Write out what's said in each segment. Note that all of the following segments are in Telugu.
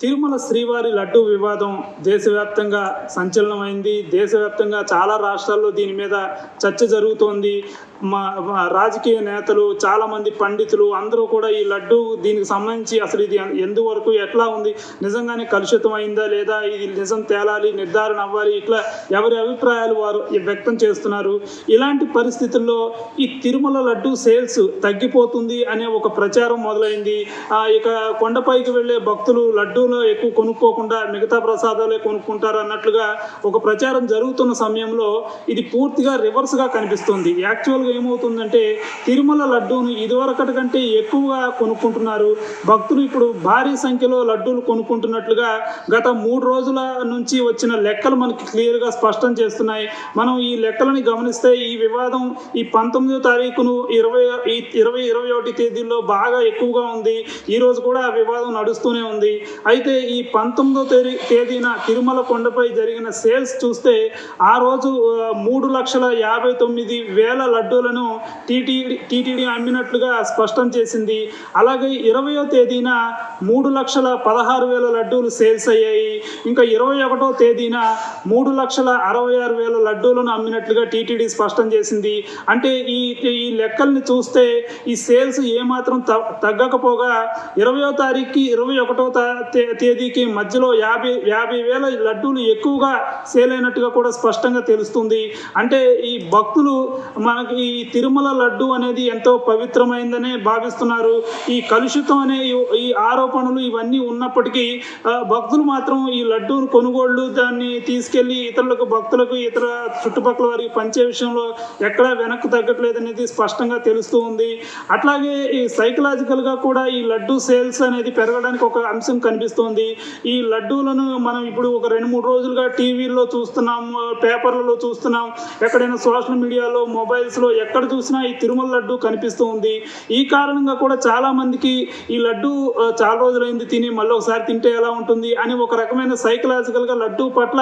తిరుమల శ్రీవారి లడ్డు వివాదం దేశవ్యాప్తంగా సంచలనమైంది. దేశవ్యాప్తంగా చాలా రాష్ట్రాల్లో దీని మీద చర్చ జరుగుతోంది. మా రాజకీయ నేతలు చాలామంది పండితులు అందరూ కూడా ఈ లడ్డు దీనికి సంబంధించి అసలు ఇది ఎందువరకు ఎట్లా ఉంది నిజంగానే కలుషితం అయిందా లేదా ఇది నిజం తేలాలి నిర్ధారణ అవ్వాలి ఇట్లా ఎవరి అభిప్రాయాలు వారు వ్యక్తం చేస్తున్నారు. ఇలాంటి పరిస్థితుల్లో ఈ తిరుమల లడ్డు సేల్స్ తగ్గిపోతుంది అనే ఒక ప్రచారం మొదలైంది. ఆ, ఇక కొండపైకి వెళ్ళే భక్తులు లడ్డూలో ఎక్కువ కొనుక్కోకుండా మిగతా ప్రసాదాలే కొనుక్కుంటారు అన్నట్లుగా ఒక ప్రచారం జరుగుతున్న సమయంలో ఇది పూర్తిగా రివర్స్గా కనిపిస్తుంది. యాక్చువల్గా ఏమవుతుందంటే తిరుమల లడ్డూను ఇదివరకటి కంటే ఎక్కువగా కొనుక్కుంటున్నారు. భక్తులు ఇప్పుడు భారీ సంఖ్యలో లడ్డూలు కొనుక్కుంటున్నట్లుగా గత మూడు రోజుల నుంచి వచ్చిన లెక్కలు మనకి క్లియర్గా స్పష్టం చేస్తున్నాయి. మనం ఈ లెక్కలని గమనిస్తే ఈ వివాదం ఈ పంతొమ్మిదో తారీఖును ఇరవై ఈ ఇరవై ఇరవై ఒకటి తేదీల్లో బాగా ఎక్కువగా ఉంది. ఈ రోజు కూడా ఆ వివాదం నడుస్తూనే ఉంది. అయితే అయితే ఈ పంతొమ్మిదో తేదీ తేదీన తిరుమల కొండపై జరిగిన సేల్స్ చూస్తే ఆ రోజు మూడు లక్షల యాభై తొమ్మిది వేల లడ్డూలను టీటీడీ టీటీడీ అమ్మినట్లుగా స్పష్టం చేసింది. అలాగే ఇరవయో తేదీన మూడు లక్షల పదహారు వేల లడ్డూలు సేల్స్ అయ్యాయి. ఇంకా ఇరవై ఒకటో తేదీన మూడు లక్షల అరవై ఆరు వేల లడ్డూలను అమ్మినట్లుగా టీటీడీ స్పష్టం చేసింది. అంటే ఈ ఈ లెక్కల్ని చూస్తే ఈ సేల్స్ ఏమాత్రం తగ్గకపోగా ఇరవయో తారీఖుకి ఇరవై ఒకటో తే- తేదీకి మధ్యలో యాభై యాభై వేల లడ్డూలు ఎక్కువగా సేల్ అయినట్టుగా కూడా స్పష్టంగా తెలుస్తుంది. అంటే ఈ భక్తులు మనకి ఈ తిరుమల లడ్డు అనేది ఎంతో పవిత్రమైందనే భావిస్తున్నారు. ఈ కలుషితం అనే ఈ- ఆరోపణలు ఇవన్నీ ఉన్నప్పటికీ భక్తులు మాత్రం ఈ లడ్డూను కొనుగోళ్ళు దాన్ని తీసుకెళ్ళి ఇతరులకు భక్తులకు ఇతర చుట్టుపక్కల వారికి పంచే విషయంలో ఎక్కడా వెనక్కు తగ్గట్లేదు అనేది స్పష్టంగా తెలుస్తూ ఉంది. అట్లాగే ఈ సైకలాజికల్గా కూడా ఈ లడ్డు సేల్స్ అనేది పెరగడానికి ఒక అంశం కనిపిస్తుంది ఈ లడ్డూలను మనం ఇప్పుడు ఒక రెండు మూడు రోజులుగా టీవీల్లో చూస్తున్నాం పేపర్లలో చూస్తున్నాం. ఎక్కడైనా సోషల్ మీడియాలో మొబైల్స్లో ఎక్కడ చూసినా ఈ తిరుమల లడ్డు కనిపిస్తూ ఉంది. ఈ కారణంగా కూడా చాలా మందికి ఈ లడ్డు చాలా రోజులైంది తిని మళ్ళీ ఒకసారి తింటే ఎలా ఉంటుంది అని ఒక రకమైన సైకలాజికల్గా లడ్డు పట్ల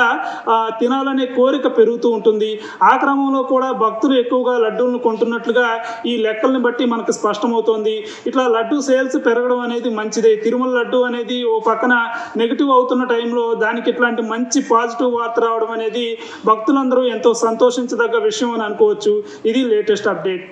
తినాలనే కోరిక పెరుగుతూ ఉంటుంది. ఆ క్రమంలో కూడా భక్తులు ఎక్కువగా లడ్డూలను కొంటున్నట్లుగా ఈ లెక్కల్ని బట్టి మనకు స్పష్టమవుతోంది. ఇట్లా లడ్డు సేల్స్ పెరగడం అనేది మంచిదే. తిరుమల లడ్డు అనేది ఓ పక్కన నెగిటివ్ అవుతున్న టైంలో దానికి ఇట్లాంటి మంచి పాజిటివ్ వార్త రావడం అనేది భక్తులందరూ ఎంతో సంతోషించదగ్గ విషయం అని అనుకోవచ్చు. ఇది లేటెస్ట్ అప్డేట్